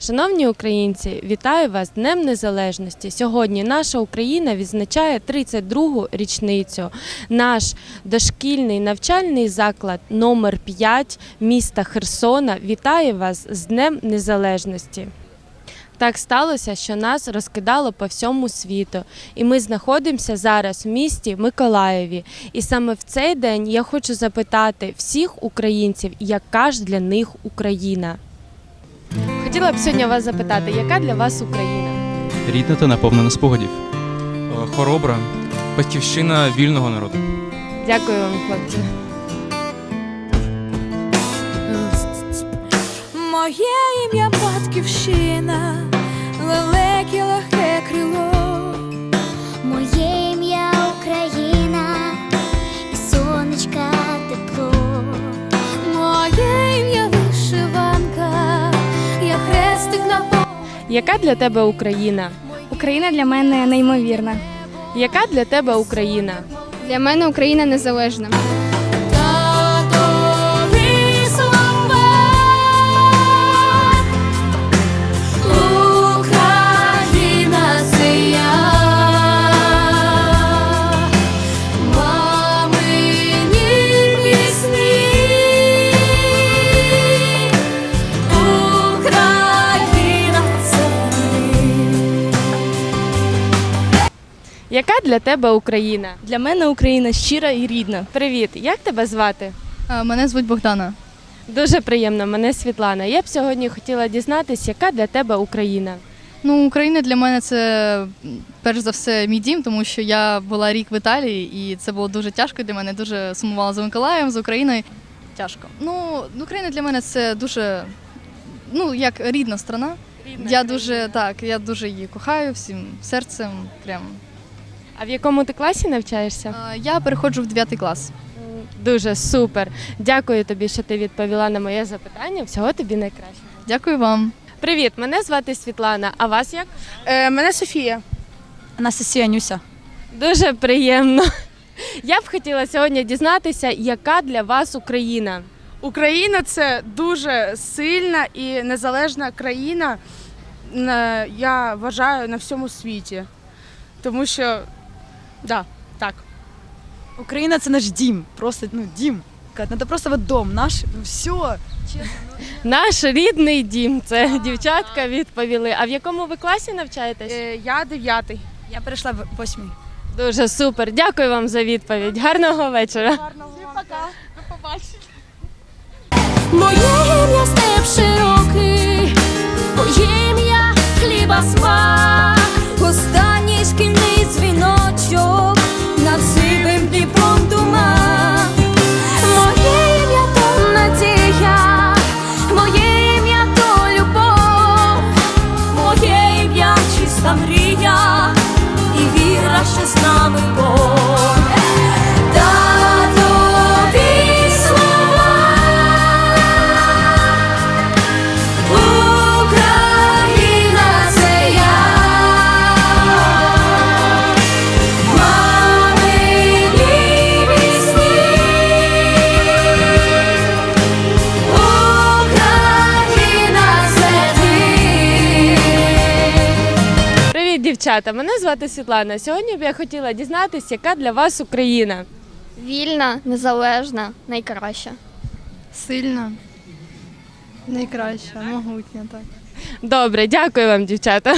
Шановні українці, вітаю вас Днем Незалежності. Сьогодні наша Україна відзначає 32-гу річницю. Наш дошкільний навчальний заклад номер 5 міста Херсона вітає вас з Днем Незалежності. Так сталося, що нас розкидало по всьому світу, і ми знаходимося зараз в місті Миколаєві. І саме в цей день я хочу запитати всіх українців, яка ж для них Україна. Хотіла б сьогодні вас запитати, яка для вас Україна? Рідна та наповнена спогадів. Е, Хоробра, батьківщина вільного народу. Дякую вам, хлопці. Моє ім'я батьківщина, Яка для тебе Україна? Україна для мене неймовірна. Яка для тебе Україна? Для мене Україна незалежна. Яка для тебе Україна? Для мене Україна щира і рідна. Привіт, як тебе звати? Мене звуть Богдана. Дуже приємно, мене Світлана. Я б сьогодні хотіла дізнатися, яка для тебе Україна. Ну, Україна для мене це перш за все мій дім, тому що я була рік в Італії, і це було дуже тяжко для мене. Дуже сумувала за Миколаєм, за Україною. Тяжко. Ну, Україна для мене це дуже, ну, як рідна страна. я дуже так, я дуже її кохаю всім серцем. Прям. А в якому ти класі навчаєшся? Я переходжу в 9 клас. Дуже супер. Дякую тобі, що ти відповіла на моє запитання. Всього тобі найкращого. Дякую вам. Привіт, мене звати Світлана. А вас як? Е, мене Софія. Анастасія Нюся. Дуже приємно. Я б хотіла сьогодні дізнатися, яка для вас Україна. Україна це дуже сильна і незалежна країна. Я вважаю на всьому світі. Тому що да, так. Україна це наш дім. Просто ну дім. Це просто вот дом наш. Ну все. Наш рідний дім. Це дівчатка відповіли. А в якому ви класі навчаєтесь? Е, я дев'ятий. Я перейшла в восьмий. Дуже супер. Дякую вам за відповідь. Гарного вечора. Моє ім'я степ широкий, моє ім'я хліба смак, дівчата. Мене звати Світлана. Сьогодні б я хотіла дізнатися, яка для вас Україна. Вільна, незалежна, найкраща. Сильна, найкраща, могутня, так. Добре, дякую вам, дівчата.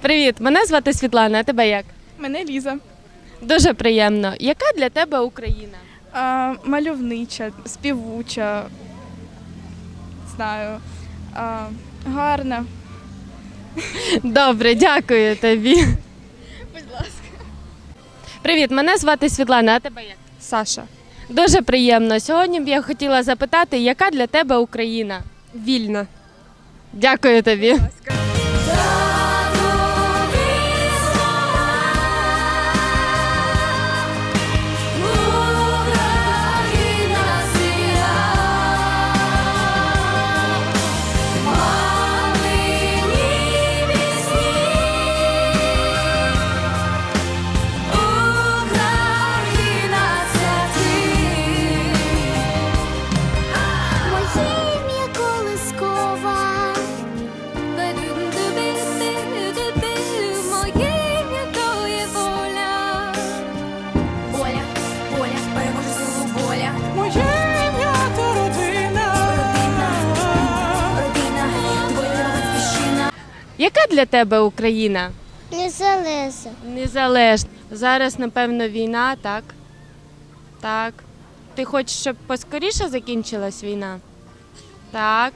Привіт, мене звати Світлана. А тебе як? Мене Ліза. Дуже приємно. Яка для тебе Україна? А, мальовнича, співуча. Знаю. А, гарна. Добре, дякую тобі. Будь ласка. Привіт, мене звати Світлана. А тебе як? Саша. Дуже приємно. Сьогодні б я хотіла запитати, яка для тебе Україна? Вільна. Дякую тобі. Будь ім'я для тебе Україна? Незалежна. Незалежна. Зараз, напевно, війна, так? Так. Ти хочеш, щоб поскоріше закінчилась війна? Так.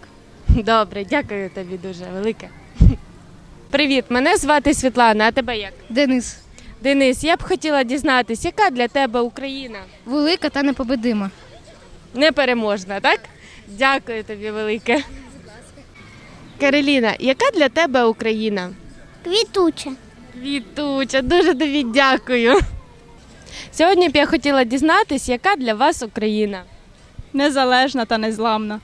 Добре, дякую тобі дуже велике. Привіт, мене звати Світлана, а тебе як? Денис. Денис, я б хотіла дізнатись, яка для тебе Україна? Велика та непобедима. Непереможна, так? Дякую тобі велике. Кароліна, яка для тебе Україна? Квітуча. Квітуча, дуже тобі дякую. Сьогодні б я хотіла дізнатись, яка для вас Україна. Незалежна та незламна.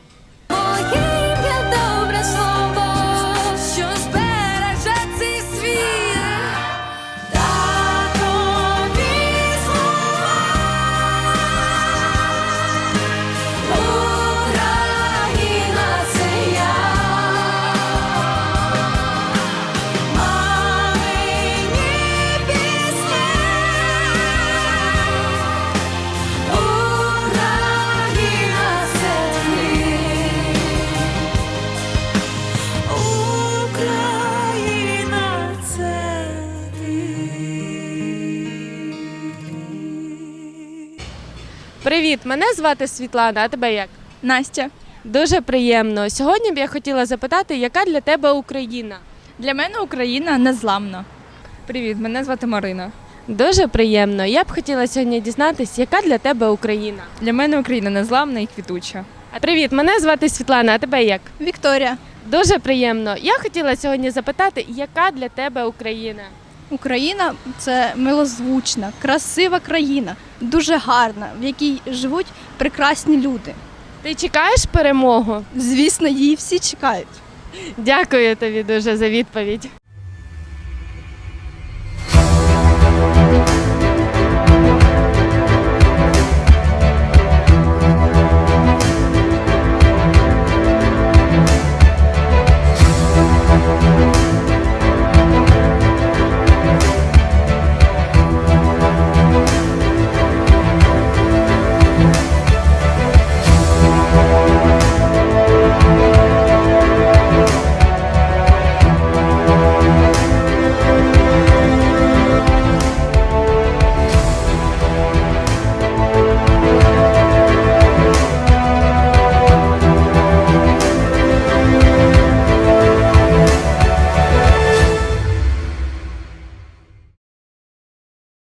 Привіт, мене звати Світлана, а тебе як? Настя. Дуже приємно. Сьогодні б я хотіла запитати, яка для тебе Україна? Для мене Україна незламна. Привіт, мене звати Марина. Дуже приємно. Я б хотіла сьогодні дізнатись, яка для тебе Україна. Для мене Україна незламна і квітуча. Привіт, мене звати Світлана, а тебе як? Вікторія. Дуже приємно. Я хотіла сьогодні запитати, яка для тебе Україна? Україна це милозвучна, красива країна, дуже гарна, в якій живуть прекрасні люди. Ти чекаєш перемогу? Звісно, її всі чекають. Дякую тобі дуже за відповідь.